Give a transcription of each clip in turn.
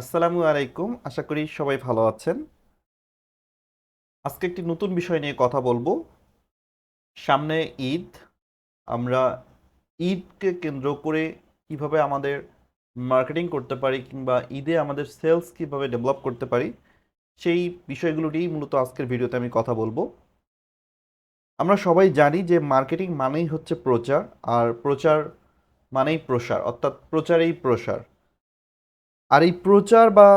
আসসালামু আলাইকুম। আশা করি সবাই ভালো আছেন। আজকে একটি নতুন বিষয় নিয়ে কথা বলব। সামনে ঈদ। আমরা ঈদকে কেন্দ্র করে কীভাবে আমাদের মার্কেটিং করতে পারি কিংবা ঈদে আমাদের সেলস কীভাবে ডেভেলপ করতে পারি, সেই বিষয়গুলো নিয়েই মূলত আজকের ভিডিওতে আমি কথা বলব। আমরা সবাই জানি যে মার্কেটিং মানেই হচ্ছে প্রচার, আর প্রচার মানেই প্রসার, অর্থাৎ প্রচারেই প্রসার। আর এই প্রচার বা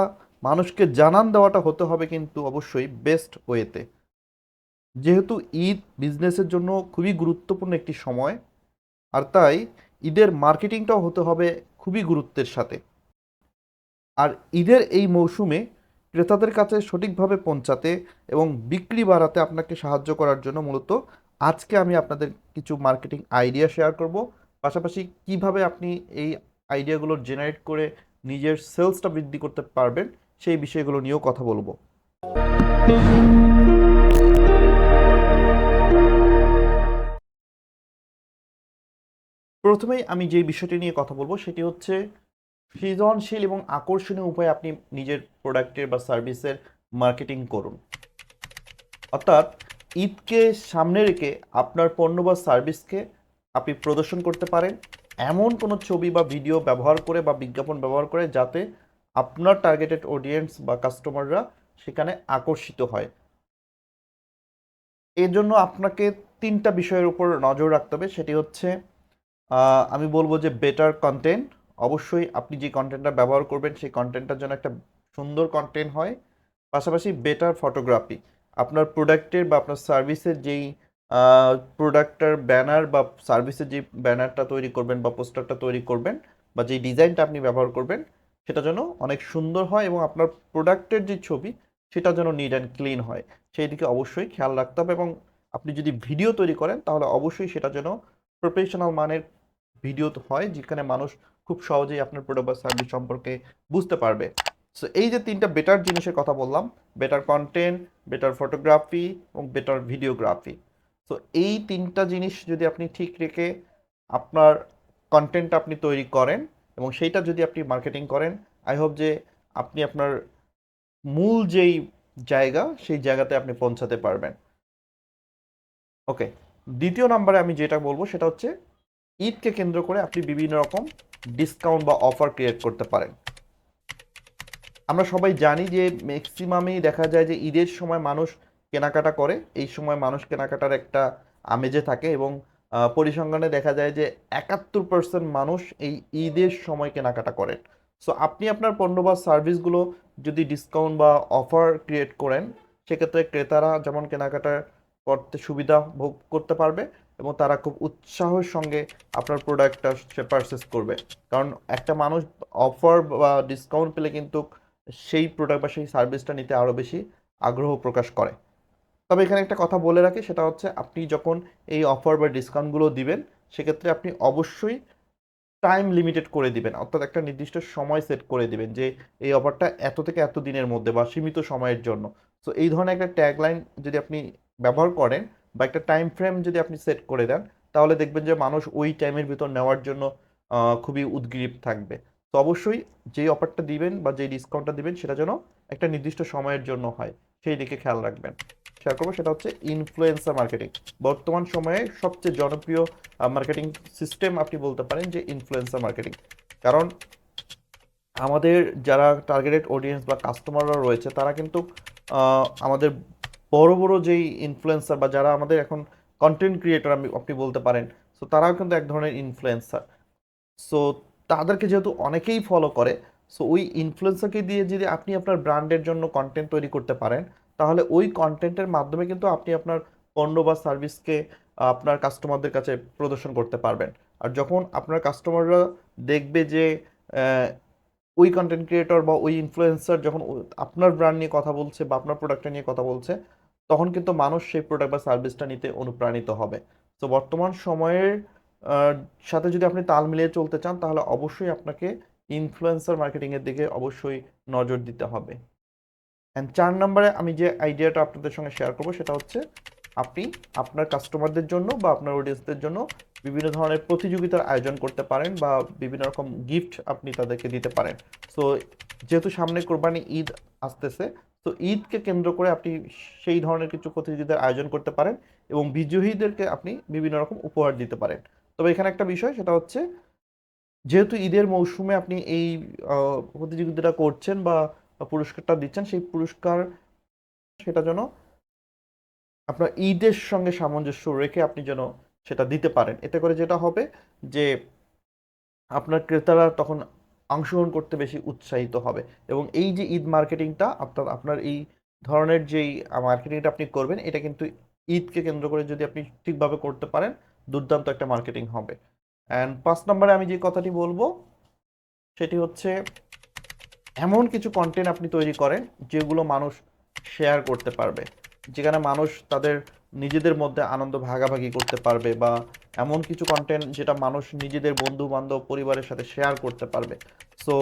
মানুষকে জানান দেওয়াটা হতে হবে কিন্তু অবশ্যই বেস্ট ওয়েতে যেহেতু ঈদ বিজনেসের জন্য খুবই গুরুত্বপূর্ণ একটি সময়, আর তাই ঈদের মার্কেটিংটাও হতে হবে খুবই গুরুত্বের সাথে। আর ঈদের এই মৌসুমে ক্রেতাদের কাছে সঠিকভাবে পৌঁছাতে এবং বিক্রি বাড়াতে আপনাকে সাহায্য করার জন্য মূলত আজকে আমি আপনাদের কিছু মার্কেটিং আইডিয়া শেয়ার করব। পাশাপাশি কীভাবে আপনি এই আইডিয়াগুলো জেনারেট করে নিজের সেলসটা বৃদ্ধি করতে পারবেন, সেই বিষয়গুলো নিয়েও কথা বলব। প্রথমেই আমি যে বিষয়টি নিয়ে কথা বলব, সেটি হচ্ছে সৃজনশীল এবং আকর্ষণীয় উপায়ে আপনি নিজের প্রোডাক্টের বা সার্ভিসের মার্কেটিং করুন। অর্থাৎ ঈদকে সামনে রেখে আপনার পণ্য বা সার্ভিসকে আপনি প্রদর্শন করতে পারেন এমন কোনো ছবি বা ভিডিও ব্যবহার করে বা বিজ্ঞাপন ব্যবহার করে যাতে আপনার টার্গেটেড অডিয়েন্স বা কাস্টমাররা সেখানে আকর্ষিত হয়। এর জন্য আপনাকে তিনটা বিষয়ের উপর নজর রাখতে হবে। সেটি হচ্ছে আমি বলব যে বেটার কন্টেন্ট অবশ্যই আপনি যে কন্টেন্টটা ব্যবহার করবেন, সেই কন্টেন্টটার জন্য একটা সুন্দর কন্টেন্ট হয়। পাশাপাশি বেটার ফটোগ্রাফি আপনার প্রোডাক্টের বা আপনার সার্ভিসের যেই প্রোডাক্টটার ব্যানার বা সার্ভিসের যে ব্যানারটা তৈরি করবেন বা পোস্টারটা তৈরি করবেন বা যেই ডিজাইনটা আপনি ব্যবহার করবেন, সেটা যেন অনেক সুন্দর হয় এবং আপনার প্রোডাক্টের যে ছবি, সেটা যেন নিট অ্যান্ড ক্লিন হয়। সেই দিকে অবশ্যই খেয়াল রাখতে হবে এবং আপনি যদি ভিডিও তৈরি করেন, তাহলে অবশ্যই সেটা যেন প্রফেশনাল মানের ভিডিও হয়, যেখানে মানুষ খুব সহজেই আপনার প্রোডাক্ট বা সার্ভিস সম্পর্কে বুঝতে পারবে। সো এই যে তিনটা বেটার জিনিসের কথা বললাম বেটার কন্টেন্ট বেটার ফটোগ্রাফি এবং বেটার ভিডিওগ্রাফি সো এই তিনটা জিনিস যদি আপনি ঠিক রেখে আপনার কন্টেন্ট আপনি তৈরি করেন এবং সেইটা যদি আপনি মার্কেটিং করেন আই হোপ যে আপনি আপনার মূল যেই জায়গা, সেই জায়গাতে আপনি পৌঁছাতে পারবেন। ওকে দ্বিতীয় নাম্বারে আমি যেটা বলব সেটা হচ্ছে ঈদকে কেন্দ্র করে আপনি বিভিন্ন রকম ডিসকাউন্ট বা অফার ক্রিয়েট করতে পারেন। আমরা সবাই জানি যে ম্যাক্সিমামই দেখা যায় যে ঈদের সময় মানুষ কেনাকাটা করে, এই সময় মানুষ কেনাকাটার একটা আমেজে থাকে এবং পরিসংখ্যানে দেখা যায় যে একাত্তর পার্সেন্ট মানুষ এই ঈদের সময় কেনাকাটা করেন। সো আপনি আপনার পণ্য বা সার্ভিসগুলো যদি ডিসকাউন্ট বা অফার ক্রিয়েট করেন, সেক্ষেত্রে ক্রেতারা যেমন কেনাকাটা করতে সুবিধা ভোগ করতে পারবে এবং তারা খুব উৎসাহের সঙ্গে আপনার প্রোডাক্টটা সে পারচেস করবে। কারণ একটা মানুষ অফার বা ডিসকাউন্ট পেলে কিন্তু সেই প্রোডাক্ট বা সেই সার্ভিসটা নিতে আরও বেশি আগ্রহ প্রকাশ করে। তবে এখানে একটা কথা বলে রাখি, সেটা হচ্ছে আপনি যখন এই অফার বা ডিসকাউন্টগুলো দিবেন, সেক্ষেত্রে আপনি অবশ্যই টাইম লিমিটেড করে দিবেন। অর্থাৎ একটা নির্দিষ্ট সময় সেট করে দিবেন যে এই অফারটা এত থেকে এত দিনের মধ্যে বা সীমিত সময়ের জন্য। সো এই ধরনের একটা ট্যাগলাইন যদি আপনি ব্যবহার করেন বা একটা টাইম ফ্রেম যদি আপনি সেট করে দেন, তাহলে দেখবেন যে মানুষ ওই টাইমের ভিতর নেওয়ার জন্য খুবই উদ্গ্রীব থাকবে। তো অবশ্যই যেই অফারটা দিবেন বা যেই ডিসকাউন্টটা দিবেন, সেটা যেন একটা নির্দিষ্ট সময়ের জন্য হয়, সেই দিকে খেয়াল রাখবেন। শেয়ার করব, সেটা হচ্ছে ইনফ্লুয়েন্সার মার্কেটিং বর্তমান সময়ে সবচেয়ে জনপ্রিয় মার্কেটিং সিস্টেম আপনি বলতে পারেন যে ইনফ্লুয়েন্সার মার্কেটিং কারণ আমাদের যারা টার্গেটেড অডিয়েন্স বা কাস্টমাররা রয়েছে, তারা কিন্তু আমাদের বড় বড় যেই ইনফ্লুয়েন্সার বা যারা আমাদের এখন কন্টেন্ট ক্রিয়েটর আমি, আপনি বলতে পারেন সো তারাও কিন্তু এক ধরনের ইনফ্লুয়েন্সার সো তাদেরকে যেহেতু অনেকেই ফলো করে সো ওই ইনফ্লুয়েন্সারকে দিয়ে যদি আপনি আপনার ব্র্যান্ডের জন্য কন্টেন্ট তৈরি করতে পারেন তাহলে ওই কন্টেন্টের মাধ্যমে কিন্তু আপনি আপনার পণ্য বা সার্ভিসকে আপনার কাস্টমারদের কাছে প্রদর্শন করতে পারবেন। আর যখন আপনার কাস্টমাররা দেখবে যে ওই কন্টেন্ট ক্রিয়েটর বা ওই ইনফ্লুয়েন্সার যখন আপনার ব্র্যান্ড নিয়ে কথা বলছে বা আপনার প্রোডাক্টটা নিয়ে কথা বলছে, তখন কিন্তু মানুষ সেই প্রোডাক্ট বা সার্ভিসটা নিতে অনুপ্রাণিত হবে। তো বর্তমান সময়ের সাথে যদি আপনি তাল মিলিয়ে চলতে চান, তাহলে অবশ্যই আপনাকে ইনফ্লুয়েন্সার মার্কেটিংয়ের দিকে অবশ্যই নজর দিতে হবে। অ্যান্ড চার নম্বরে আমি যে আইডিয়াটা আপনাদের সঙ্গে শেয়ার করব, সেটা হচ্ছে আপনি আপনার কাস্টমারদের জন্য বা আপনার অডিয়েন্সদের জন্য বিভিন্ন ধরনের প্রতিযোগিতার আয়োজন করতে পারেন বা বিভিন্ন রকম গিফট আপনি তাদেরকে দিতে পারেন। সো যেহেতু সামনে কোরবানি ঈদ আসতেছে, তো ঈদকে কেন্দ্র করে আপনি সেই ধরনের কিছু প্রতিযোগিতার আয়োজন করতে পারেন এবং বিজয়ীদেরকে আপনি বিভিন্ন রকম উপহার দিতে পারেন। তবে এখানে একটা বিষয়, সেটা হচ্ছে যেহেতু ঈদের মৌসুমে আপনি এই প্রতিযোগিতাটা করছেন বা পুরস্কারটা দিচ্ছেন, সেই পুরস্কার সেটা যেন আপনার ঈদের সঙ্গে সামঞ্জস্য রেখে আপনি যেন সেটা দিতে পারেন। এতে করে যেটা হবে যে আপনার ক্রেতারা তখন অংশগ্রহণ করতে বেশি উৎসাহিত হবে এবং এই যে ঈদ মার্কেটিংটা, আপনার আপনার এই ধরনের যেই মার্কেটিংটা আপনি করবেন, এটা কিন্তু ঈদকে কেন্দ্র করে যদি আপনি ঠিকভাবে করতে পারেন, দুর্দান্ত একটা মার্কেটিং হবে। অ্যান্ড পাঁচ নম্বরে আমি যে কথাটি বলব, সেটি হচ্ছে এমন কিছু কন্টেন্ট আপনি তৈরি করেন, যেগুলো মানুষ শেয়ার করতে পারবে। যেখানে মানুষ তাদের নিজেদের মধ্যে আনন্দ ভাগাভাগি করতে পারবে বা এমন কিছু কন্টেন্ট যেটা মানুষ নিজেদের বন্ধু বান্ধব পরিবারের সাথে শেয়ার করতে পারবে। সো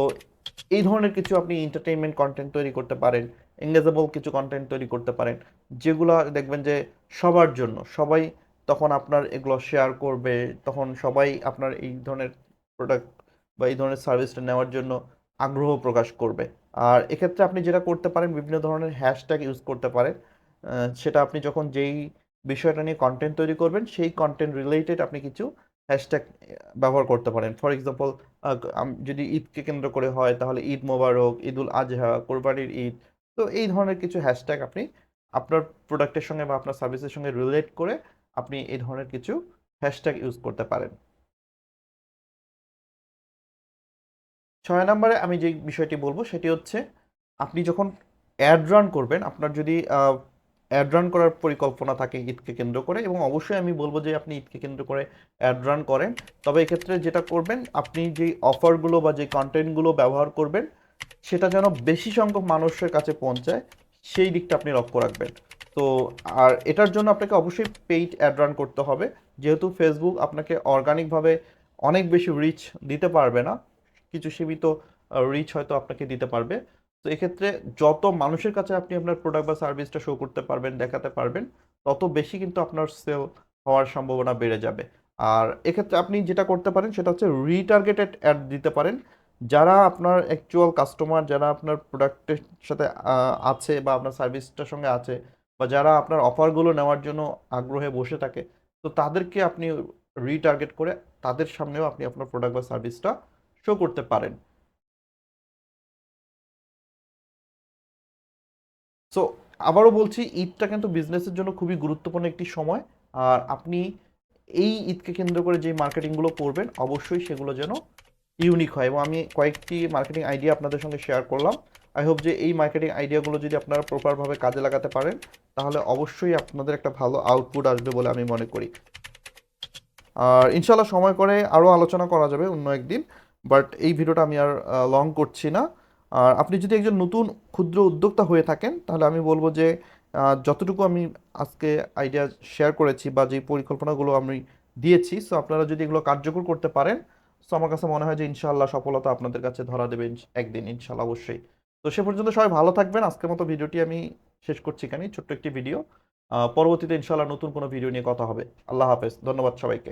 এই ধরনের কিছু আপনি এন্টারটেইনমেন্ট কন্টেন্ট তৈরি করতে পারেন এঙ্গেজেবল কিছু কন্টেন্ট তৈরি করতে পারেন, যেগুলো দেখবেন যে সবার জন্য, সবাই তখন আপনার এগুলো শেয়ার করবে, তখন সবাই আপনার এই ধরনের প্রোডাক্ট বা এই ধরনের সার্ভিসটা নেওয়ার জন্য আগ্রহ প্রকাশ করবে। আর এক্ষেত্রে আপনি যেটা করতে পারেন, বিভিন্ন ধরনের হ্যাশট্যাগ ইউজ করতে পারেন। সেটা আপনি যখন যেই বিষয়টা নিয়ে কন্টেন্ট তৈরি করবেন, সেই কন্টেন্ট রিলেটেড আপনি কিছু হ্যাশট্যাগ ব্যবহার করতে পারেন। ফর এক্সাম্পল যদি ঈদকে কেন্দ্র করে হয়, তাহলে ঈদ মোবারক ঈদুল আজহা, কোরবানির ঈদ। তো এই ধরনের কিছু হ্যাশট্যাগ আপনি আপনার প্রোডাক্টের সঙ্গে বা আপনার সার্ভিসের সঙ্গে রিলেট করে আপনি এই ধরনের কিছু হ্যাশট্যাগ ইউজ করতে পারেন। ছয় নম্বরে আমি যে বিষয়টি বলব সেটি হচ্ছে, আপনি যখন অ্যাড রান করবেন, আপনার যদি অ্যাড রান করার পরিকল্পনা থাকে ঈদকে কেন্দ্র করে এবং অবশ্যই আমি বলব যে আপনি ঈদকে কেন্দ্র করে অ্যাড রান করেন। তবে এক্ষেত্রে যেটা করবেন, আপনি যেই অফারগুলো বা যে কন্টেন্টগুলো ব্যবহার করবেন, সেটা যেন বেশি সংখ্যক মানুষের কাছে পৌঁছায়, সেই দিকটা আপনি লক্ষ্য রাখবেন। তো, আর এটার জন্য আপনাকে অবশ্যই পেইড অ্যাড রান করতে হবে। যেহেতু ফেসবুক আপনাকে অর্গানিকভাবে অনেক বেশি রিচ দিতে পারবে না কিছু সীমিত রিচ হয়তো আপনাকে দিতে পারবে। তো এক্ষেত্রে যত মানুষের কাছে আপনি আপনার প্রোডাক্ট বা সার্ভিসটা শো করতে পারবেন, দেখাতে পারবেন, তত বেশি কিন্তু আপনার সেল হওয়ার সম্ভাবনা বেড়ে যাবে। আর এক্ষেত্রে আপনি যেটা করতে পারেন সেটা হচ্ছে রিটার্গেটেড অ্যাড দিতে পারেন। যারা আপনার অ্যাকচুয়াল কাস্টমার যারা আপনার প্রোডাক্টের সাথে আছে বা আপনার সার্ভিসটার সঙ্গে আছে বা যারা আপনার অফারগুলো নেওয়ার জন্য আগ্রহে বসে থাকে, তো তাদেরকে আপনি রিটার্গেট করে তাদের সামনেও আপনি আপনার প্রোডাক্ট বা সার্ভিসটা শো করতে পারেন। সো আবারও বলছি, ঈদটা কিন্তু বিজনেসের জন্য খুবই গুরুত্বপূর্ণ একটি সময়। আর আপনি এই ঈদকে কেন্দ্র করে যে মার্কেটিংগুলো করবেন, অবশ্যই সেগুলো যেন ইউনিক হয়। এবং আমি কয়েকটি মার্কেটিং আইডিয়া আপনাদের সঙ্গে শেয়ার করলাম। আই হোপ যে এই মার্কেটিং আইডিয়াগুলো যদি আপনারা প্রপারভাবে কাজে লাগাতে পারেন, তাহলে অবশ্যই আপনাদের একটা ভালো আউটপুট আসবে বলে আমি মনে করি। আর ইনশাল্লাহ সময় করে আরও আলোচনা করা যাবে অন্য একদিন। বাট এই ভিডিওটা আমি আর লং করছি না। আর আপনি যদি একজন নতুন ক্ষুদ্র উদ্যোক্তা হয়ে থাকেন, তাহলে আমি বলব যে যতটুকু আমি আজকে আইডিয়া শেয়ার করেছি বা যে পরিকল্পনাগুলো আমি দিয়েছি সো আপনারা যদি এগুলো কার্যকর করতে পারেন সো আমার কাছে মনে হয় যে ইনশাআল্লাহ সফলতা আপনাদের কাছে ধরা দেবে একদিন ইনশাআল্লাহ অবশ্যই। তো সে পর্যন্ত সবাই ভালো থাকবেন। আজকের মতো ভিডিওটি আমি শেষ করছি এখানেই, ছোট্ট একটি ভিডিও পরবর্তীতে ইনশাআল্লাহ নতুন কোনো ভিডিও নিয়ে কথা হবে। আল্লাহ হাফেজ। ধন্যবাদ সবাইকে।